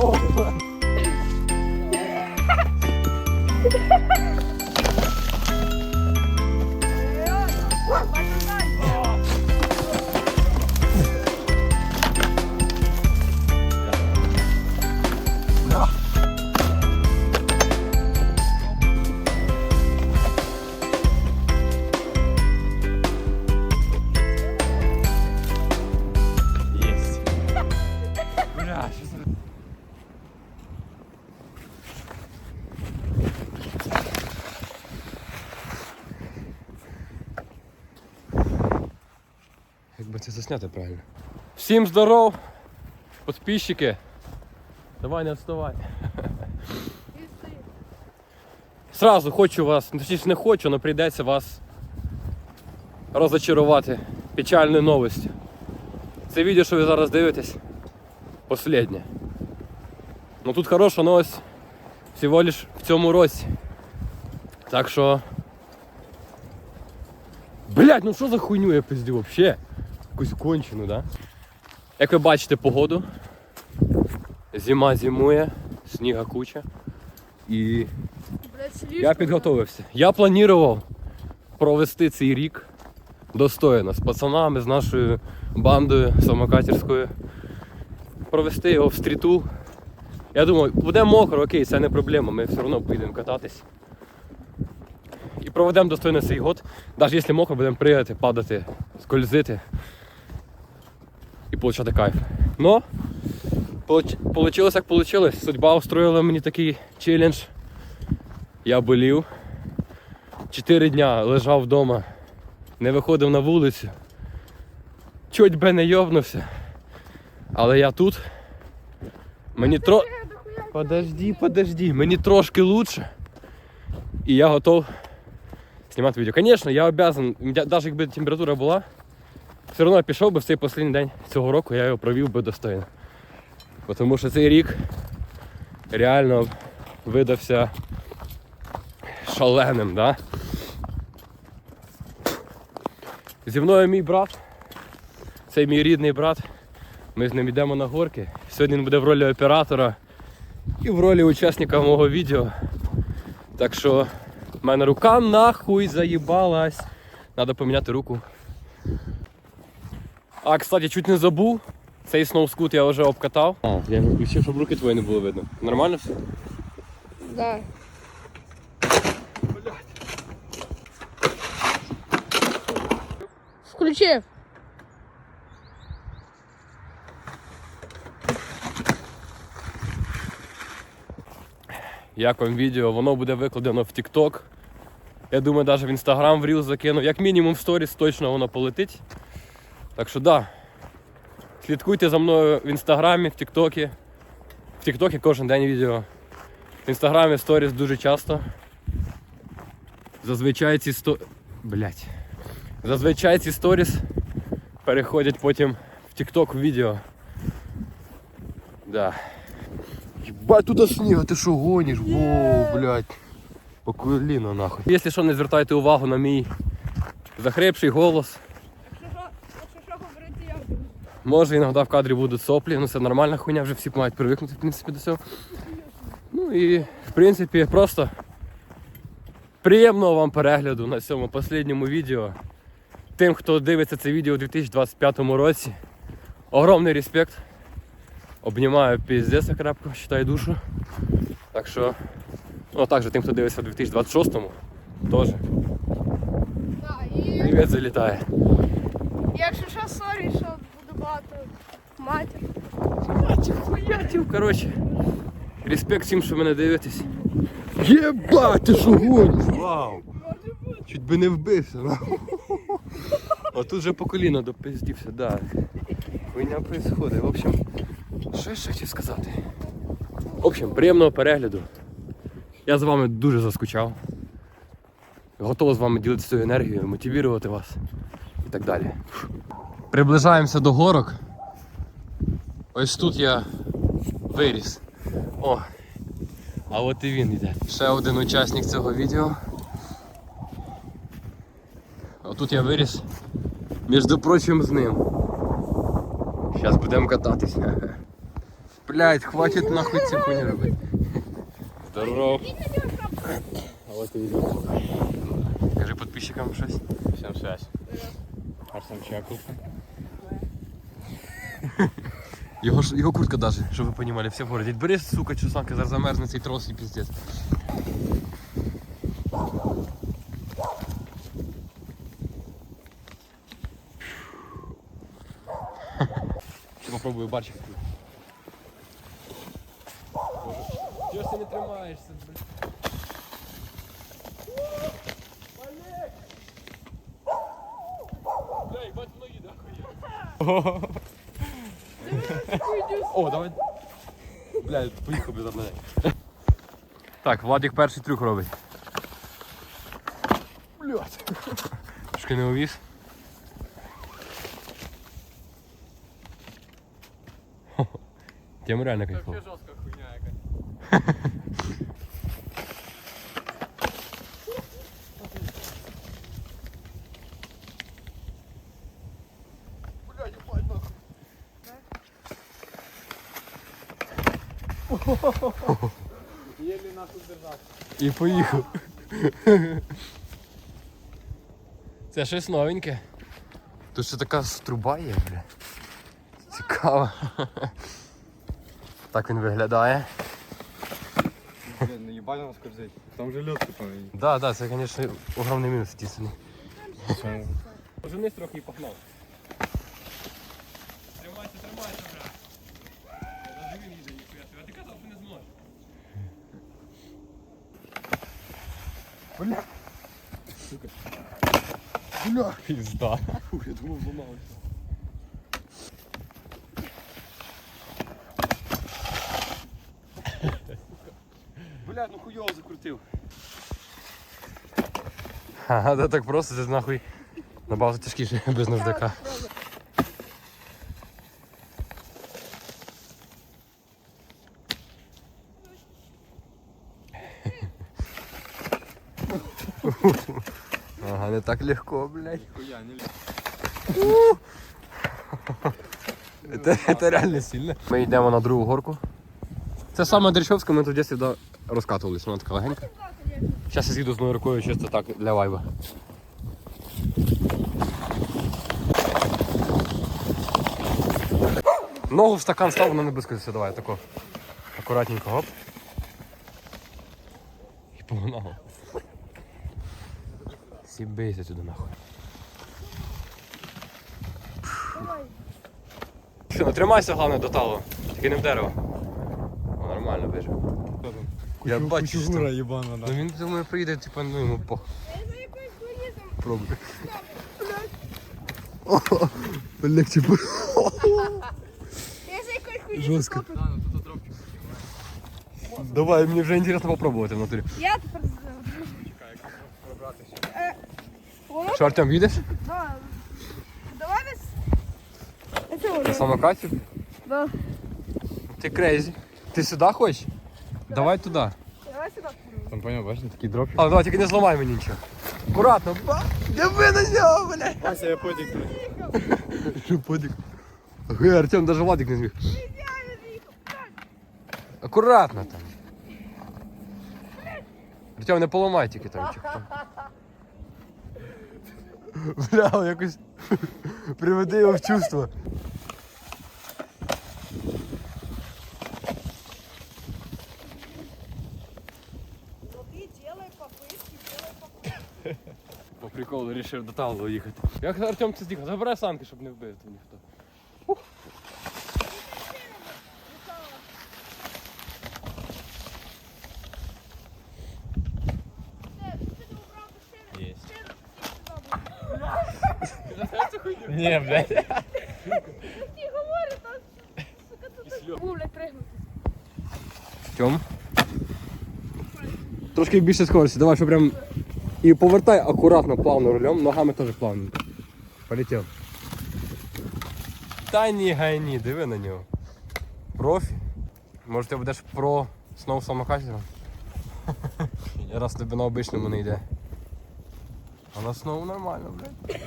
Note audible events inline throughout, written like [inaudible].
โกง Засняти правильно? Всім здоров, підписчики. Давай не відставай. Сразу хочу вас, ну, точніше не хочу, але прийдеться вас розочарувати печальною новостю. Це відео, що ви зараз дивитесь, останнє. Ну тут хороша новость всього лиш в цьому році. Так що. Блять, ну що за хуйню я пиздю вообще? Якусь кончену, да? Як ви бачите погоду, зима зимує, сніга куча. І я підготовився. Я планував провести цей рік достойно з пацанами, з нашою бандою самокатерською. Провести його в стріту. Я думаю, буде мокро, окей, це не проблема, ми все одно поїдемо кататись. І проведемо достойно цей год. Навіть якщо мокро, будемо пригати, падати, скользити і отримати кайф. Но Получилось як получилось. Судьба устроїла мені такий челендж. Я болів. Чотири дня лежав вдома, не виходив на вулицю. Чуть би не йобнувся. Але я тут. Мені тро... Подожди, подожди, мені трошки лучше. І я готов знімати відео. Звісно, я обязан, навіть якби температура була, все одно пішов би в цей останній день цього року, я його провів би достойно. Тому що цей рік реально видався шаленим, да? Зі мною мій брат, це мій рідний брат. Ми з ним йдемо на горки. Сьогодні він буде в ролі оператора і в ролі учасника мого відео. Так що в мене рука нахуй заїбалась. Треба поміняти руку. А, кстати, чуть не забув. Цей сноускут я вже обкатав. А, я його включив, щоб руки твої не було видно. Нормально все? Да. Включив. Як вам відео, воно буде викладено в TikTok. Я думаю, навіть в Instagram в Reel закину. Як мінімум в сторіс точно воно полетить. Так що да. Слідкуйте за мною в інстаграмі, в Тіктокі. В Тіктокі кожен день відео. В інстаграмі сторіс дуже часто. Зазвичай ці сто... Блять. Зазвичай ці сторіс переходять потім в Тікток в відео. Да. Ебать, тут сніга, ти що гониш? Воу, блядь. По коліно нахуй. Якщо що, не звертайте увагу на мій захрипший голос. Якщо що, якщо що говорити, я буду. Може іноді в кадрі будуть соплі, ну це нормальна хуйня, вже всі мають привикнути в принципі, до цього. Ну і в принципі просто приємного вам перегляду на цьому останньому відео. Тим, хто дивиться це відео у 2025 році. Огромний респект. Обнімаю піздець крапку, считай душу. Так що, ну а також тим, хто дивиться у 2026-му, теж. Да, і Привіт залітає. якщо що, сорі, що матір. Хуятів, коротше. Респект всім, що мене дивитесь. Єбать, ти що гониш? Вау! Чуть би не вбився. А тут вже по коліно допиздівся, да. Хуйня происходить. В общем, що я ще хотів сказати? В общем, приємного перегляду. Я з вами дуже заскучав. Готовий з вами ділитися цією енергією, мотивувати вас і так далі. Приближаємося до горок. Ось тут я виріс. О, а от і він йде. Ще один учасник цього відео. Отут я виріс. Між прочим з ним. Зараз будемо кататись. Блять, хватит нахуй цю хуйню робити. Здоров. А вот і відео. Кажи підписчикам щось. Всем связь. Арсен Чаков. Його, його куртка даже, щоб ви розуміли, все в городі. Бери, сука, чусанка, зараз замерзне цей трос і піздець. Попробую барчик. Чого ж ти не тримаєшся, блядь? Бля, бать ноги, да, О, давай. Бля, поїхав без мене. Так, Владик перший трюк робить. Блядь. Трошки не увіз. Тим реально кайфово. жорстка Єлі нас удержати. І поїхав. Це щось новеньке. Тут ще така труба є, бля. Цікаво. Так він виглядає. Блін, ну їбать нас скользить. Там же льот типа. Да, да, це, звісно, огромний мінус дійсно. Чому? Поженись трохи і погнав. Тримайся, тримайся, брат. Навіть він їде, ніхуя. А ти казав, що не зможеш. Бля. Пізда. Фух, я думав, зламалося. Блядь, ну хуйово закрутив. Ага, да так просто, це нахуй набагато тяжкіше [laughs] без наждака. [laughs] Ага, не так легко, блядь. Хуя, не Это, это реально сильно. Ми йдемо на другу горку. Це саме Дрічовська, ми тут да, розкатувались, вона така легенька. Зараз я з'їду з одною рукою чисто так для вайба. Ногу в стакан став, воно не близько давай, тако. Акуратненько, гоп. І погнало. Сібейся туди нахуй. Що, ну тримайся головне до талу, тільки не в дерево. О, нормально біжи. Я бачу, що Фігура там. їбана, Ну він думаю приїде, типа, ну йому пох. Пробуй. [laughs] Я за якось хуйні Жорстко. Да, ну. Давай, мені вже інтересно попробувати в натурі. Я тепер зроблю. Чекай, як пробратися. Воно Що, Артем, їдеш? Да. Давай. Це На самокаті? Да. Ти крейзі. Ти сюди хочеш? Давай туди. Давай сюди. Там поняв, бачиш, такий дропчик. А, давай, тільки не зламай мені нічого. Акуратно. Ба! Диви на нього, блядь. Вася, я подік. Що подик? Ой, Артем, даже Владик не зміг. Акуратно там. Артем, не поламай тільки там хто. Бля, якось приведи його в чувство. Ну ти делай попитки, делай попитки. По приколу вирішив до Таллу їхати. Як Артем це здійснив? Забирай санки, щоб не вбив тут ніхто. Ні, блядь. Ти говориш, а сука тут гуля пригнути. Тьом. Трошки більше скорості, давай, що прям. І повертай акуратно, плавно рулем, ногами теж плавненько. Полетів. Та ні, гайні, диви на нього. Профі. Може ти будеш про сноу самокатером? [laughs] Раз тобі на обичному не йде. А на сноу нормально, блядь.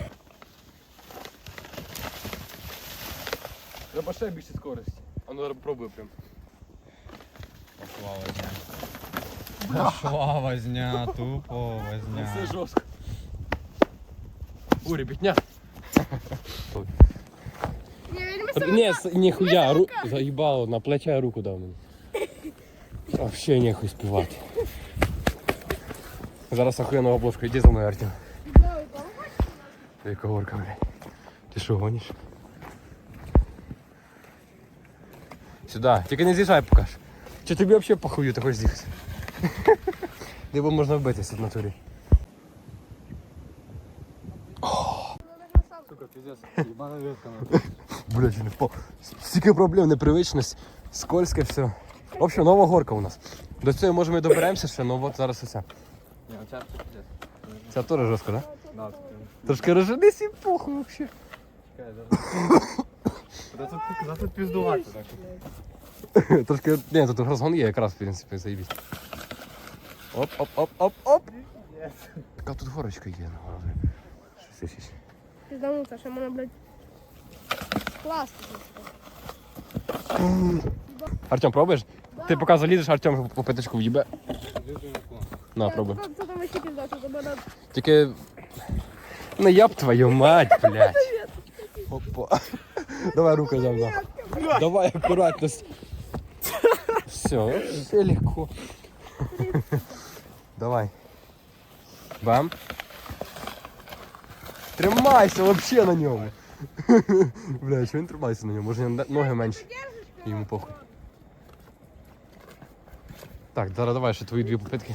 Треба ще більше скорості. А ну зараз пробуй прям. Пошла возня. Пошла возня, тупо возня. Все жорстко. О, ребятня. Ні, він От, Ні, с- ніхуя, ру... заїбало, на плече руку дав мені. Вообще нехуй співати. Зараз охуєнна обложка, іди за мною, Артем. Яка горка, блядь. Ти що, гониш? Сюди, тільки не з'їжджай покаж. Чи тобі взагалі похую, ти хочеш з'їхати? [laughs] Либо можна вбитися в натурі. Сука, пиздец. Ебаная ветка. [laughs] Блять, не впав. Стільки проблем, непривичність, скользке все. В общем, нова горка у нас. До цього може ми доберемося ще, ну от зараз оця. У тебя пиздец. Ця теж жорстко, да? Да, Трошки розженись і похуй вообще. чекай, даже. [laughs] Да тут, так. [laughs] Трошки, ні, тут розгон є якраз, в принципі, заїбіть. Оп, оп, оп, оп, оп. Така тут горочка є, але. Щось, щось. Піздануться, що мене, блядь, класти. Артем, пробуєш? Ти поки залізеш, Артем по п'ятичку в'їбе. На, пробуй. Тільки. Ну ёб твою мать, блядь. Опа. Давай руку за мной. Давай аккуратно. Все, все легко. Давай. Бам. Тримайся вообще на ньому. Бля, чого він тримається на ньому? Може в нього ноги менші. І Йому похуй. Так, зараз давай ще твої дві попитки.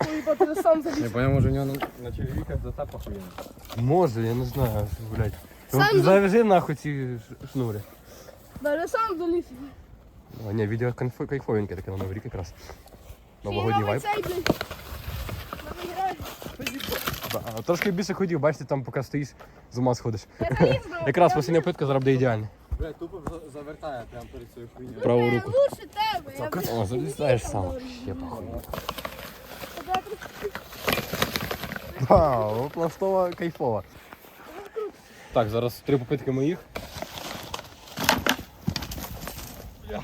Ой, бо ти сам заліз. Не понял, може у нього на, на черевиках зацеп охуєнний. Може, я не знаю, блядь. Сам Завяжи нахуй ці шнури. Даже сам заліз. А, ні, відео кайфо- кайфовеньке таке на Новий рік якраз. Новогодній вайб. Да, Трошки більше ходів, бачите, там поки стоїш, з ума сходиш. [laughs] Якраз постійна питка зараз буде ідеально. Бля, тупо за- завертає прямо перед цією хуйнею. Праву руку. Лучше тебе. Я, О, залізаєш сам. Ще похуй. тебе трохи- Вау, пластова кайфова. Так, зараз три попитки моїх. Я.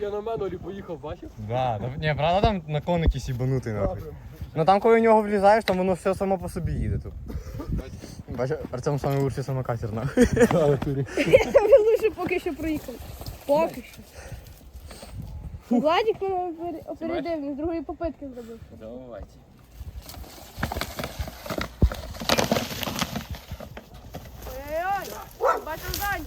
Я на мене поїхав, бачив? Да, да, не, правда там наклон якийсь їбанутий нахуй. Ну там коли в нього влізаєш, там воно все само по собі їде тут. Бачиш, Артем самий лучший самокатер нахуй. Він лучше поки що проїхав. Поки що. Владик мене опередив, з другої попитки зробив. Давайте. Ой-ой-ой, бачив здані.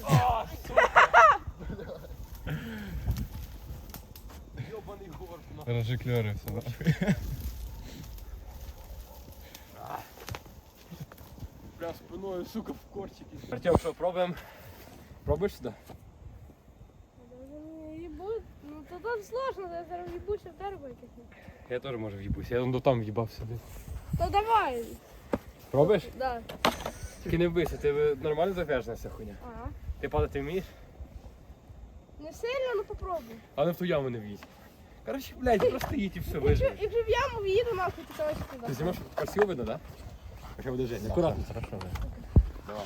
Йобаний горб, Розжикльорився нахуй. Бля, спиною, сука, в корчики. Артем, що, пробуємо? Пробуєш сюди? Їбуть, ну то тут сложно, я зараз їбуся в дерево якесь. Я теж можу в'їбуся, я до там в'їбав сюди. То давай. Пробуєш? Да. Тільки не вбийся, ти нормально зав'яжена ця хуйня? Ага. Ти падати вмієш? Не сильно, ну попробуй. А не в ту яму не в'їдь. Коротше, блядь, просто їдь і все, Якщо, виживеш. якщо в яму в'їду, нахуй, то давай Ти сюди. знімаєш красиво видно, да? Хоча буде Жень, акуратно. Хорошо, да. Давай.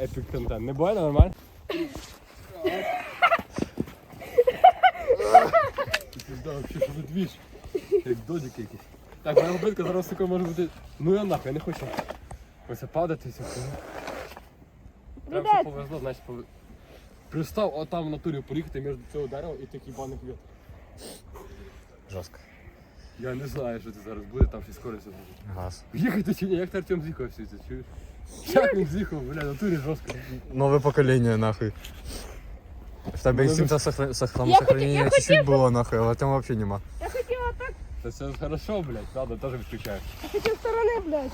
Епік контент. Не больно, нормально? [laughs] Ти Пизда, вообще, що ви двіж? Як додик якийсь. Так, моя обидка зараз сука може бути. Ну я нахуй, я не хочу. Ось падати все. Прям що повезло, значить повезло. Пристав отам в натурі поїхати між цього дерева і тих їбаних віт. Жорстко. Я не знаю, що це зараз буде, там щось скоро буде. Газ. Їхати чи ні, як ти Артем з'їхав всі це, чуєш? Як він з'їхав, бля, в натурі жорстко. Нове покоління нахуй. В тебе інстинкта Я самосохранення хотів- чуть-чуть було нахуй, але там взагалі нема. Так, все хорошо, блядь, правда, теж відключаю. я хотів сторони, блядь.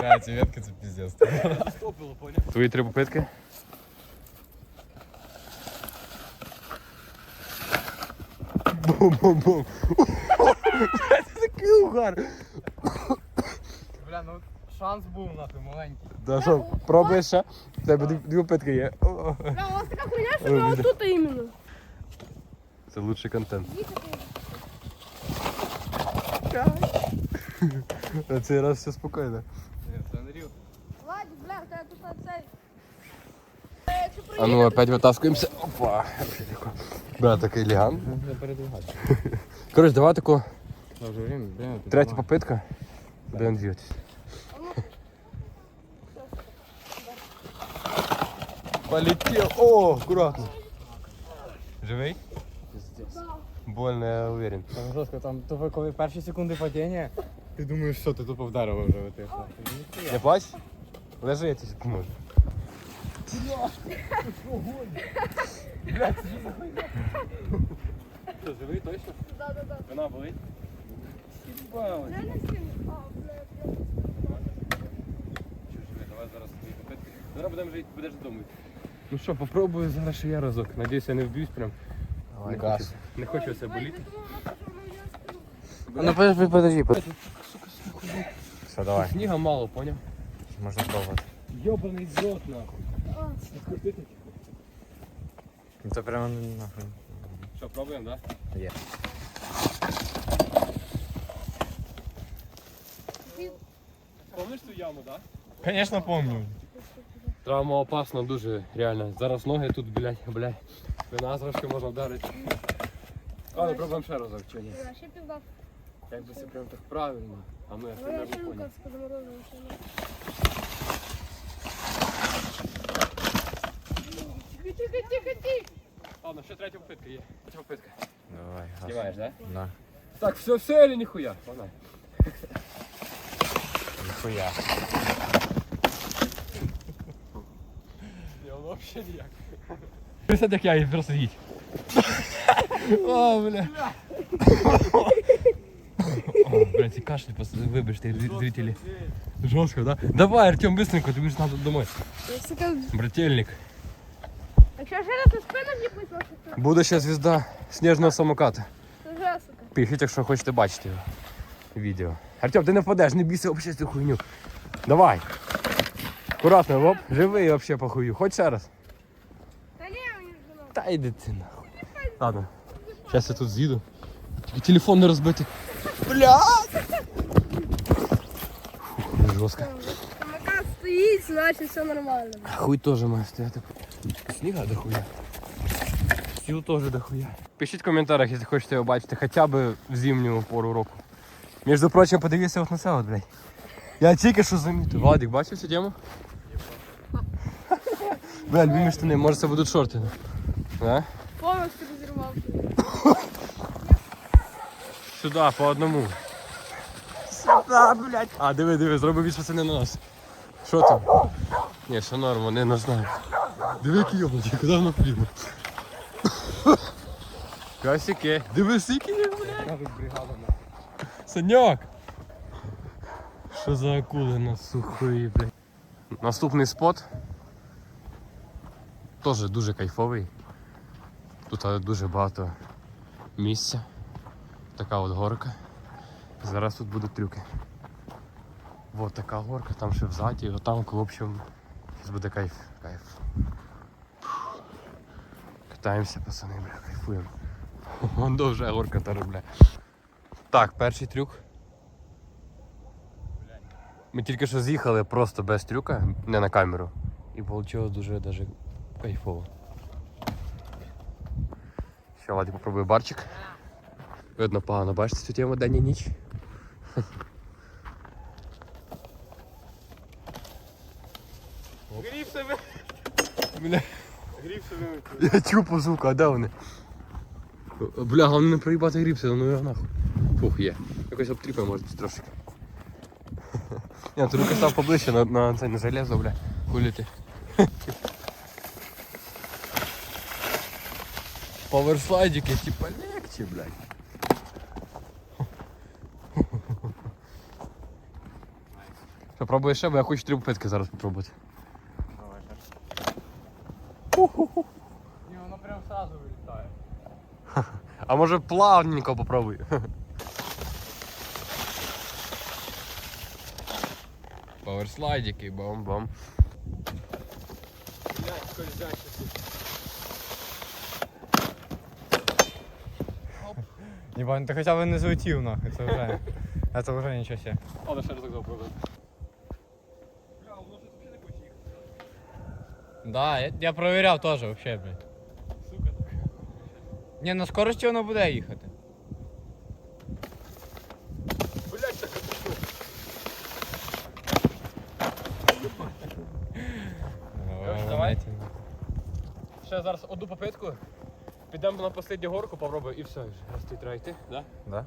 Бля, ці ветки це поняв? Твої три попитки? Бум-бум-бум. Це такий угар. Бля, ну шанс був нахуй маленький. Да що, пробуєш ще? В тебе дві, дві попитки є. О, Бля, у вас така хуйня, що ви отут іменно. Це лучший контент. На цей раз все спокійно. Якщо А ну опять витаскуємося. Опа. Бля, такий елегант. Коротше, давай таку третя попитка. Будемо двигатися. Полетел. О, аккуратно. Живий? Больно, я уверен. Там жорстко, там то коли перші секунди падіння, ти думаєш, що ти тупо в дерево вже витихла. Не плач? Лежи, я тебе поможу. Що, живий точно? Да, да, да. Вона болить? Реально сильно? А, бля, я- Що живий, давай зараз твої попитки. Зараз будемо жити, будеш вдома. Ну що, попробую зараз ще я разок. Надіюсь, я не вб'юсь прям. Давай, не хочу, не хочу це боліти. Ну подожди, подожди. подожди. Все, давай, Сніга мало, поняв? можна пробувати. Йобаний зрот, нахуй. Ну це прямо нахуй. Що, пробуємо, так? Є. Помниш ту яму, так? Звісно, пам'ятаю. Травма опасна дуже, реально. Зараз ноги тут, блядь, блядь. До трошки можна вдарити. Але пробуємо ще разок, чи ні? ще пізда. Якби це прям так правильно. А ми Ну, не не. Тихо, тихо, тихо, тихо. Ладно, ще третя попитка є. Третя попитка. Давай, газ. Знімаєш, да? Да. Так, все, все или ніхуя? Погнали. Ніхуя. Вообще ніяк. Присядь як я і просто їдь. [laughs] О, бля. О, бля, ці кашлі, пос- вибачте, зри- зрителі. Жорстко, да? Давай, Артем, быстренько, тобі ж надо домой. Брательник. Якщо ще раз на спину в'їбуть, ваше то Будуща звізда сніжного самоката. вже. Пишіть, якщо хочете бачити його. Відео. Артем, ти не впадеш, не бійся взагалі цю хуйню. Давай. Аккуратно, оп, живий взагалі по хую. Хоч ще раз. Та ні, мені вже ну. Та йди ти нахуй. Ладно. Зараз я тут з'їду. Тільки телефон не розбити. Бля! Фух, жорстко. Самокат стоїть, значить все нормально. Хуй теж має стояти. Сніга дохуя. Сіл теж дохуя. Пишіть в коментарях, якщо хочете його бачити, хоча б в зимню пору року. Між прочим, подивіться от на це от, блядь. Я тільки що замітив. Владик, бачив цю тему? Бля, любимі штани, може це будуть шорти. Да? Повністю розірвав. Сюди, по одному. Сюди, блядь. А, диви, диви, зроби від, це не на нас. Що там? Ні, все норм, вони не знають. Диви, які йобнуті, куди воно потрібно. Косяки. Диви, скільки їх, блядь. Саньок! Що за акули на сухої, блядь. Наступний спот. Теж дуже кайфовий. Тут дуже багато місця. Така от горка. Зараз тут будуть трюки. Вот така горка, там ще взаді, і там, общем, зараз буде кайф. кайф. Катаємося, пацани, бля, кайфуємо. [laughs] Вон довже горка та бля. Так, перший трюк. Ми тільки що з'їхали просто без трюка, не на камеру. І вийшло дуже даже кайфово. Ще Владик попробує барчик. Видно погано, бачите цю тему день і ніч. Гріб себе. Бля, Гріб себе. я чупу, сука, а де вони? Бля, головне не проїбати грібси, ну його нахуй. Фух, є. Якось обтріпає, може трошки. [laughs] Я ти руки став поближче на, на це на железо, бля. Хулі ти. Паверслайдики, типа легче, блядь. Що, пробуєш ще, бо я хочу три попитки зараз попробувати. Давай, Ні, воно прям сразу вилітає. [laughs] А може плавненько попробуй. Паверслайдики, бам-бам. Єбать, ти хоча б не злетів нахуй, це вже. Це вже нічого себе. Але ще разок попробуй. Да, я, я провіряв теж вообще, блядь. Сука. так. Ні, на скорості воно буде їхати. Блять, так що? Короче, давай. Ще зараз одну попитку. Підемо на останню горку, попробуй і все. Раз ти треба йти, да? Да?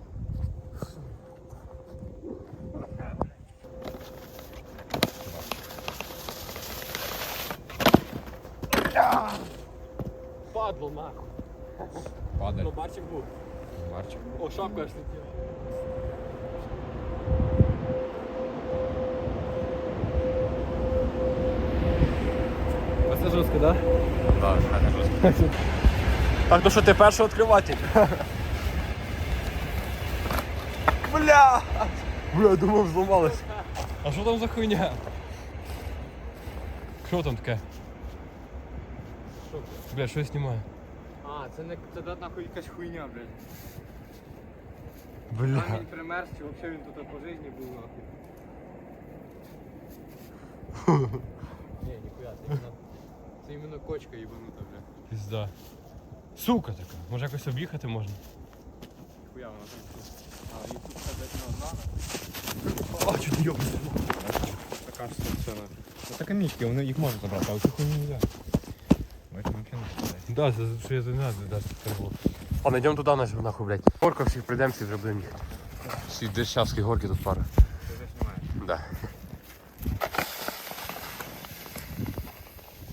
Падло нахуй. Падаль. Ну барчик був. Марчик. О, шапка аж летіла. Це жорстко, да? Да, це жорстко. [laughs] Так, ну що ти перший відкриватель? Бля! Бля, я думав, зламалось. А що там за хуйня? Що там таке? Бля, що я знімаю? А, це не це нахуй якась хуйня, блядь. Бля. Камінь примерз, чи взагалі він тут по житті був нахуй. Ні, ніхуя, це іменно, це іменно кочка їбанута, бля. Пізда. Сука така. Може якось об'їхати можна? Хуя вона там. А, і тут ще десь на одна. А, чого ти йобнувся? Така ж. Ну це камічки, вони їх можна забрати, а оцю хуйню не можна. Бачиш, взагалі не забрати. Да, це що я знаю, да, це було. Ладно, йдемо туди нахуй, нахуй, блядь. Горка всіх прийдемо, всі вже будемо їхати. Всі дешевські горки тут пара. Ти вже знімаєш. Да.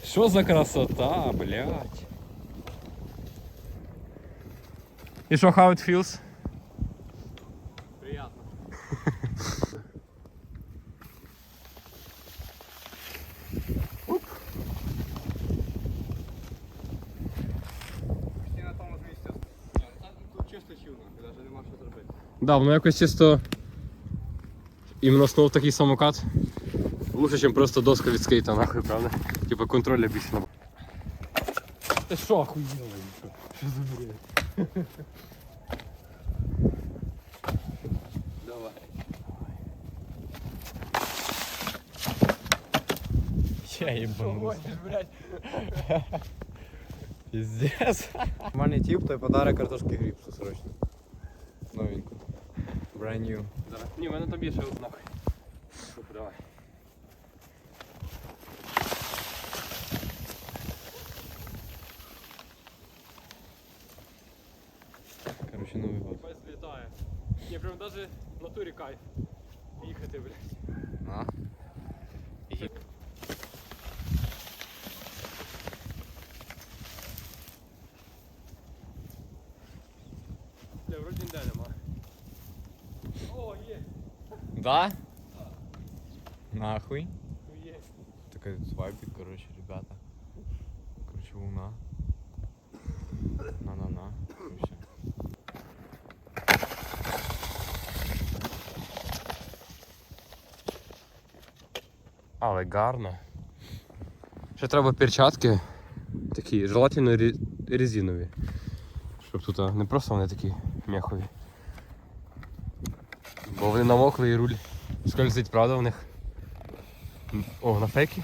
Що за красота, блядь. І що, how it feels? Приятно. Всі на тому ж місці. Ні, ну там Тут чисто чив, нахуй, навіть нема що зробити. Да, воно якось чисто. Іменно знов такий самокат. Лучше, ніж просто доска від скейта, нахуй, правда? Типа контроля більше на. Ти що, охуєло? Що за бред? Давай. Я їбанусь. [laughs] блядь? Пиздец. Нормальний тип, той подарок картошки гріпсу срочно. Новеньку. Brand new. Зараз. Ні, в мене там є ще одна нахуй. Супер, давай. Ні, прям навіть в натурі кайф. Їхати, блядь. А? Бля, вроді ніде нема. О, є. Да? Нахуй. Є. Такой свайпик. Короче, Але гарно. Ще треба перчатки такі, желательно резинові. Щоб тут не просто вони такі м'яхові. Бо вони намокли і руль скользить, правда, в них. О, на фейки?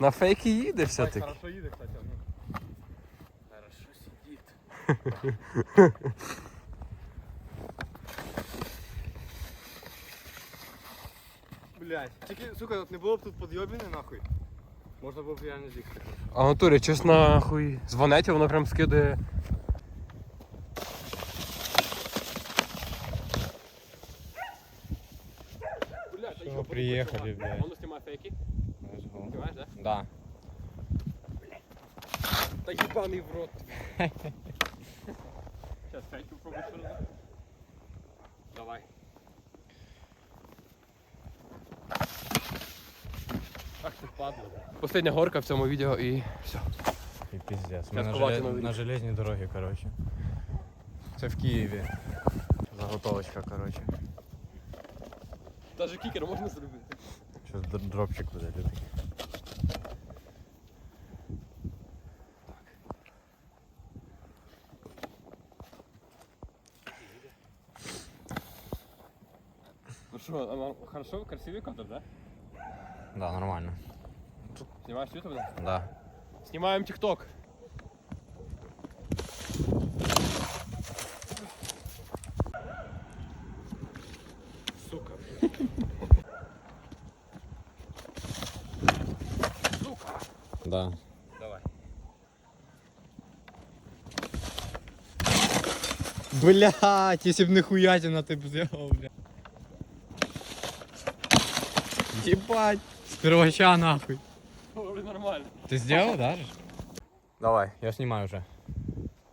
На фейки їде все-таки. Хорошо їде, кстати, ну. [laughs] Хорошо сидит. Блять. Тільки, сука, от не було б тут подйобіни нахуй. Можна було б реально з'їхати. А в натурі, чесно, хуй, з ванеті воно прям скидає. Блядь, Всё, приехали, блядь. Он снимает фейки, понимаешь, да? Да. Да ебаный в рот. [laughs] Сейчас фейки попробуй. Давай. Падла. Последня горка в цьому відео і все. І піздець. Ми на, ховати желе... новий на железній дорогі, коротше. Це в Києві. Заготовочка, коротше. Даже кікер можна зробити. Щось др- дропчик буде лютий. Ну що, хорошо, красивий кадр, да? Да, нормально. Знімаєш ютуб, да? Да. Знімаємо тікток. Сука. Сука. Да. Давай. Блять, если б не хуятина, ты б сделал, бля. Ебать. С первача нахуй. Уже нормально. Ты сделал, да? Давай, я снимаю уже.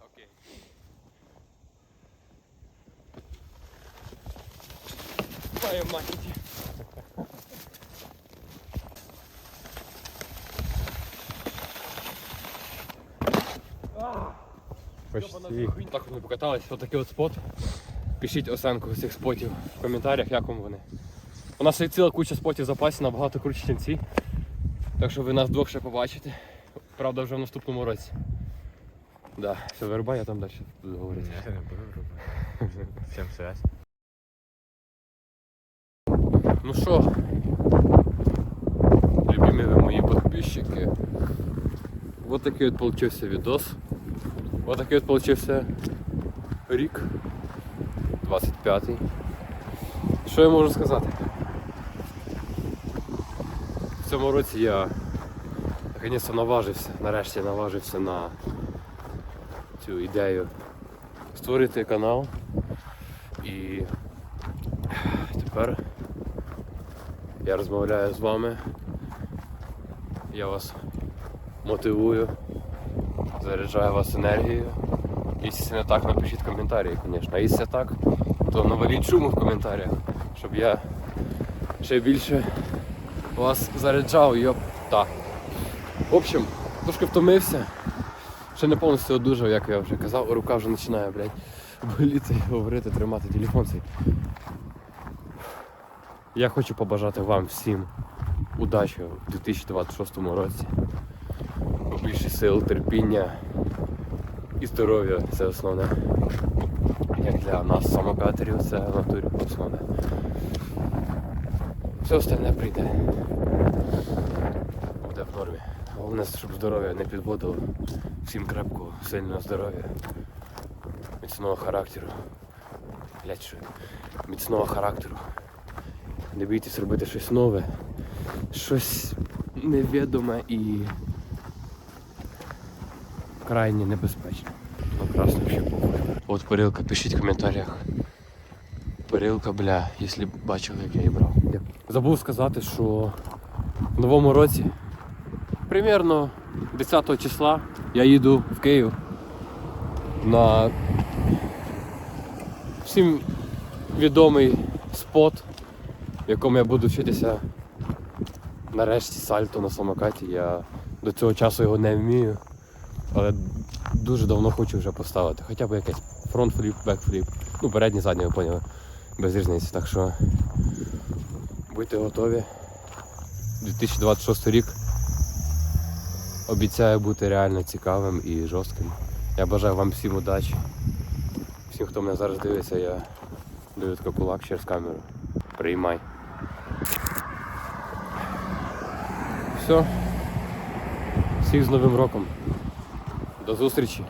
Окей. Твою мать. Почти. Так вони покатались, отакий от спот. Пишіть оценку цих спотів в коментарях, як вам вони. У нас є ціла куча спотів в запасі, набагато круче, ніж ці. Так що ви нас двох ще побачите. Правда, вже в наступному році. Да, все, вирубай, я там далі буду говорити. Я не буду. Всем связь. Ну що, любимі ви мої підписчики. Вот такий от получився відос. Вот такий от получився рік. 25-й. Що я можу сказати? Цьому році я наконець наважився, нарешті наважився на цю ідею створити канал. І тепер я розмовляю з вами. Я вас мотивую, заряджаю вас енергією. Якщо не так, напишіть коментарі, звісно. А якщо так, то наваліть шуму в коментарях, щоб я ще більше вас заряджав, йоп. Так. В общем, трошки втомився. Ще не повністю одужав, як я вже казав, рука вже починає, блядь, боліти, говорити, тримати телефон цей. Я хочу побажати вам всім удачі у 2026 році. Побільше сил, терпіння і здоров'я це основне. Як для нас, самокатерів, це в натурі основне. Все остальне прийде. Буде в нормі. Головне, щоб здоров'я не підводило. Всім крепкого, сильного здоров'я, міцного характеру. Блять, що? Міцного характеру. Не бійтесь робити щось нове, щось невідоме і крайне небезпечне. Ну, красно ще похуй. От парилка, пишіть в коментарях. Парилка, бля, якщо бачили, як я її брав. Забув сказати, що в новому році, примерно 10 числа, я їду в Київ на всім відомий спот в якому я буду вчитися нарешті сальто на самокаті. Я до цього часу його не вмію, але дуже давно хочу вже поставити. Хоча б якийсь фронт-фліп, бекфліп. Ну, передній, задній, ви поняли. Без різниці. Так що будьте готові. 2026 рік обіцяє бути реально цікавим і жорстким. Я бажаю вам всім удачі. Всім, хто мене зараз дивиться, я даю такий кулак через камеру. Приймай. Все. Всіх з Новим роком. До зустрічі.